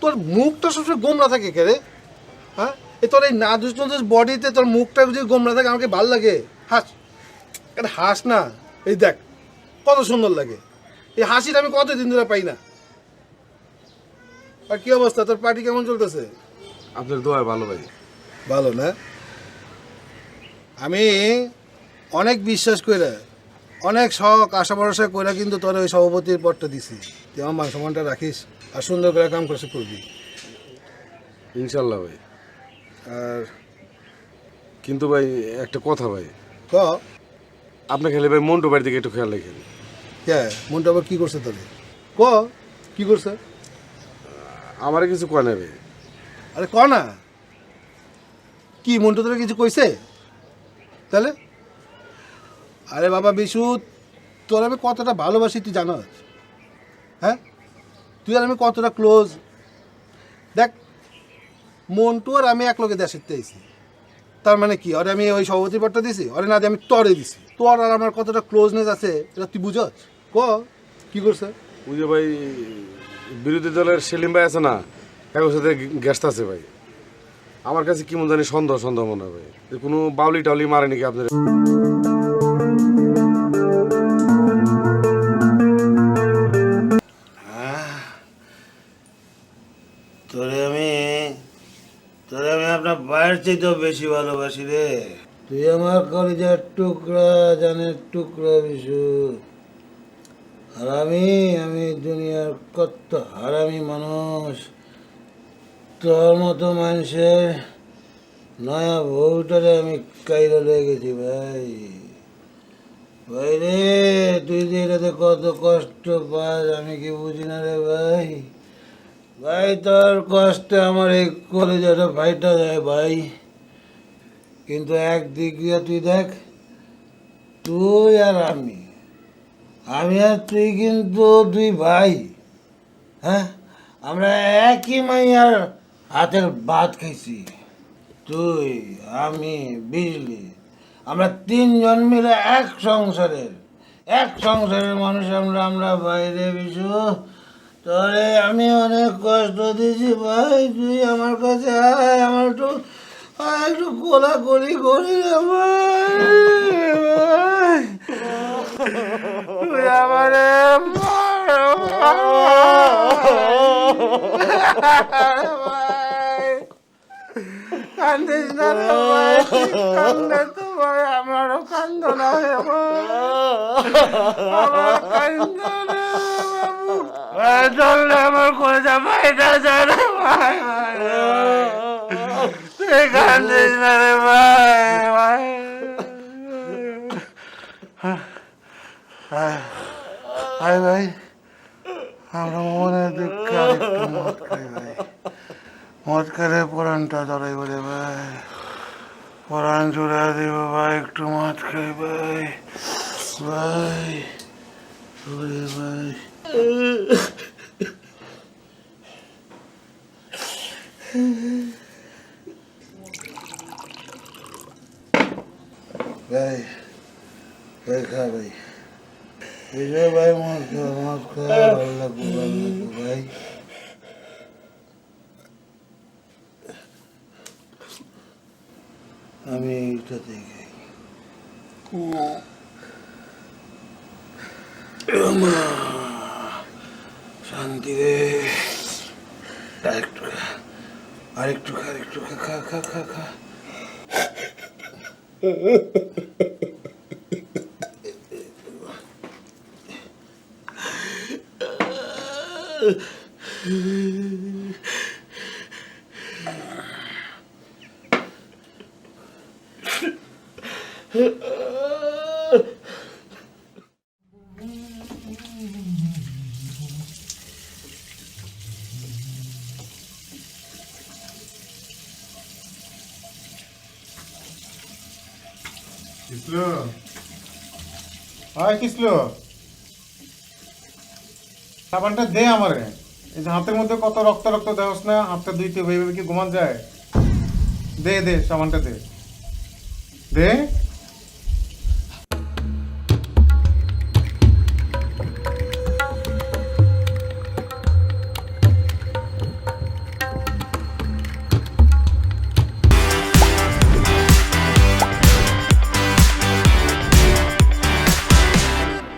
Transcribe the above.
তোর মুখটা সবসময় গোমরা থাকে কে রে? হ্যাঁ? এই তোর এই নাদুস নাদুস বডিতে তোর মুখটা যদি গোমরা থাকে আমাকে ভালো লাগে। হাস। এটা হাস না। এই দেখ কত সুন্দর লাগে। এই হাসিটা আমি কতদিন ধরে পাই না। আর কি অবস্থা? তোর পার্টি কেমন চলতেছে? আপনার দোয়া ভালো ভাই। ভালো না? আমি অনেক বিশ্বাস করে অনেক শখ আশা ভরসা করে কিন্তু তোর ওই সভাপতির পদটা দিছি। তুই আমার মান সম্মানটা রাখিস আর সুন্দর করে কাম করছে করবি। ইনশাল্লাহ ভাই। আর কিন্তু ভাই একটা কথা ভাই। ক? আপনি খেলে ভাই মন্টু বাড়ির দিকে একটু খেয়াল রাখেন। হ্যাঁ মনটা আবার কী করছে তাহলে? ক? কি করছে? আমার কিছু কয় না ভাই। আরে ক না? কি মন্টু তোরা কিছু কইছে? তাহলে? আরে বাবা বিশু, তোর আমি কতটা ভালোবাসি তুই জানো হ্যাঁ? তুই আর আমি কতটা ক্লোজ দেখ, মন্টু আর আমি এক লোকে দেশের আইছি। তার মানে কি? আরে আমি ওই সভাপতি পদটা দিছি? আরে না আমি তরে দিছি। তোর আর আমার কতটা ক্লোজনেস আছে, এটা তুই বুঝছ ক? কি করছে? ওই ভাই, বিরোধী দলের সেলিম ভাই আছে না একর সাথে গ্যাসটা আছে ভাই। আমার কাছে কি মনে জানি সন্দেহ সন্দেহ মনে হয় ভাই। কোনো বাউলি টাউলি মারে নাকি আপনার? বাইরের চাইতেও বেশি ভালোবাসি রে। তুই আমার কলিজার টুকরা, জানের টুকরা বিশু। আর আমি আমি দুনিয়ার কত হারামি মানুষ। তোর মতো মানুষের নয়া বউটারে আমি কাইরা লয়ে গেছি ভাই। ভাই রে, তুই যে এটাতে কত কষ্ট পাস আমি কি বুঝি না রে ভাই। ভাই, তোর কষ্টে আমার এই কলেজাটা ভাইটা যায় ভাই। কিন্তু একদিক দিয়ে তুই দেখ, তুই আর আমি। আমি আর তুই কিন্তু দুই ভাই হ্যাঁ? আমরা একই মাইয়ার হাতের ভাত খাইছি। তুই, আমি, বিজলি, আমরা তিনজন মিলে এক সংসারের এক সংসারের মানুষ আমরা আমরা বাইরে বিশু। তোরে আমি অনেক কষ্ট দিয়েছি ভাই। তুই আমার কাছে আয়, আমার একটু একটু কোলা করি করি রে ভাই। ভাই। তুই আমারে কান্দিস না কান্দে তো ভাই, আমারও কান্দ না আমার কান্দ না বাবু ভাই চল আমার করে যা ভাইটা রে, ভাই। তুই কান্দিস না রে, ভাই ভাই। ভাই ভাই, আমরা মনে দুঃখ মদ খাই ভাই। মদ খেলে পরানটা ধরাই বলে ভাই। পরান জোড়া দিব ভাই, একটু মদ খাই ভাই। ভাই ভাই। ভাই ভাই খা ভাই এই যে ভাই মদ খা মদ খা ভালো লাগবে ভালো লাগবে ভাই আমি এইটাতে খাই আমা, nitidez. Arektu. Arektu, arektu, ka, ka, ka, ka. Ugh. কিসলো হয় কিসলো সাবানটা দে আমারে। এই যে হাতের মধ্যে কত রক্ত রক্ত দেওয়াস না, হাতটা কি ঘুমান যায়? দে দে, সাবানটা দে। দে?